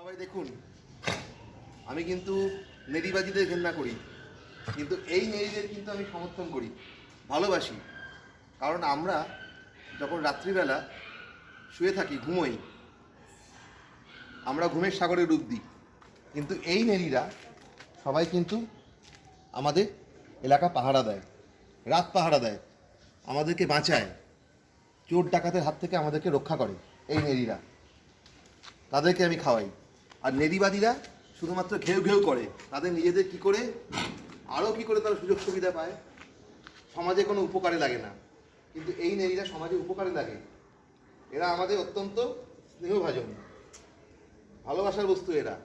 সবাই দেখুন, আমি কিন্তু নেরিবাজিদের ঘেন্না করি, কিন্তু এই নেরিদের কিন্তু আমি সমর্থন করি, ভালোবাসি। কারণ আমরা যখন রাত্রিবেলা শুয়ে থাকি, ঘুমোই, আমরা ঘুমের সাগরে ডুব দিই। কিন্তু এই নেরিরা সবাই কিন্তু আমাদের এলাকা পাহারা দেয়, রাত পাহারা দেয়, আমাদেরকে বাঁচায়, চোর ডাকাতের হাত থেকে আমাদেরকে রক্ষা করে এই নেরিরা তাদেরকে আমি খাওয়াই। আর নেরিবাদীরা শুধুমাত্র ঘেউ ঘেউ করে। তাদের নিজেদের কি করে? আরও কি করে তারা সুযোগ সুবিধা পায়? সমাজে কোনো উপকারে লাগে না। কিন্তু এই নেরিরা সমাজে উপকারে লাগে। এরা আমাদের অত্যন্ত স্নেহভাজন। ভালোবাসার বস্তু এরা।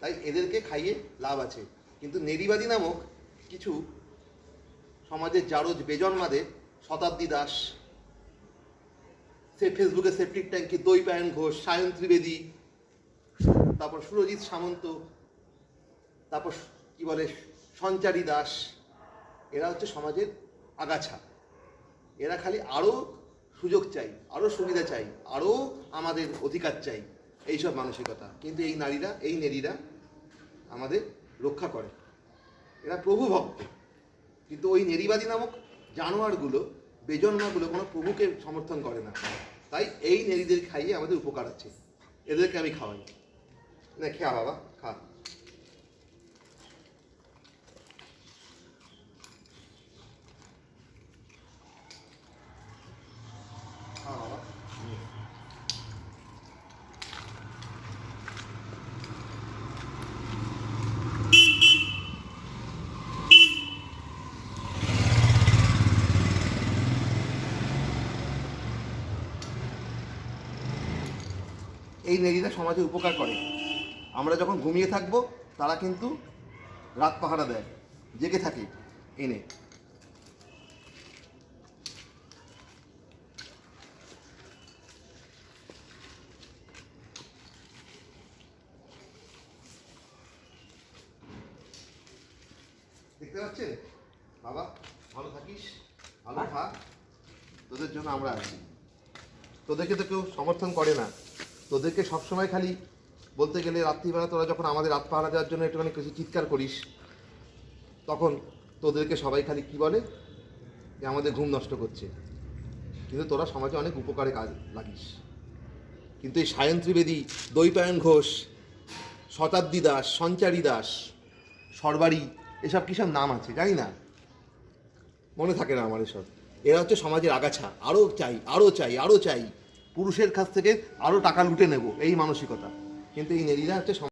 তাই এদেরকে খাইয়ে লাভ আছে। কিন্তু নেরিবাদী নামক কিছু সমাজের জারজ বেজন্মাদের শতাব্দী দাস, সে ফেসবুকে সেপ্টিক ট্যাঙ্কি, দই পায়ন ঘোষ, সায়ন ত্রিবেদী তারপর সুরজিৎ সামন্ত, তারপর কি বলে, সঞ্চারী দাস, এরা হচ্ছে সমাজের আগাছা। এরা খালি আরও সুযোগ চাই আরও সুবিধা চাই আরও আমাদের অধিকার চাই, এইসব মানসিকতা। কিন্তু এই নারীরা, এই নেরীরা আমাদের রক্ষা করে। এরা প্রভু ভক্ত। কিন্তু ওই নেরিবাদী নামক জানোয়ারগুলো, বেজন্মাগুলো কোনো প্রভুকে সমর্থন করে না। তাই এই নেরিদের খাইয়ে আমাদের উপকার আছে। এদেরকে আমি খাওয়াই। না খেয়া বাবা খা খা এই নেরীরা সমাজে উপকার করে। আমরা যখন ঘুমিয়ে থাকব তারা কিন্তু রাত পাহারা দেয়। জেগে থাকে। এনে দেখতে পাচ্ছেন বাবা ভালো থাকিস? ভালো থাক। তোদের জন্য আমরা আছি। তোদেরকে তো কেউ সমর্থন করে না। তোদেরকে সবসময় খালি বলতে গেলে রাত্রিবেলা তোরা যখন আমাদের রাত পাহারা দেওয়ার জন্য একটুখানি কিছু চিৎকার করিস, তখন তোদেরকে সবাই খালি কি বলে? যে আমাদের ঘুম নষ্ট করছে। কিন্তু তোরা সমাজে অনেক উপকারে কাজ লাগিস। কিন্তু এই সায়ন ত্রিবেদী দৈপায়ন ঘোষ, শতাব্দী দাস, সঞ্চারী দাস, সরবারি, এসব কিসব নাম আছে জানি না? মনে থাকে না আমার এসব। এরা হচ্ছে সমাজের আগাছা। আরও চাই আরও চাই আরও চাই। পুরুষের কাছ থেকে আরও টাকা লুটে নেব। এই মানসিকতা। কিন্তু এই নেরীরা হচ্ছে সমাজ-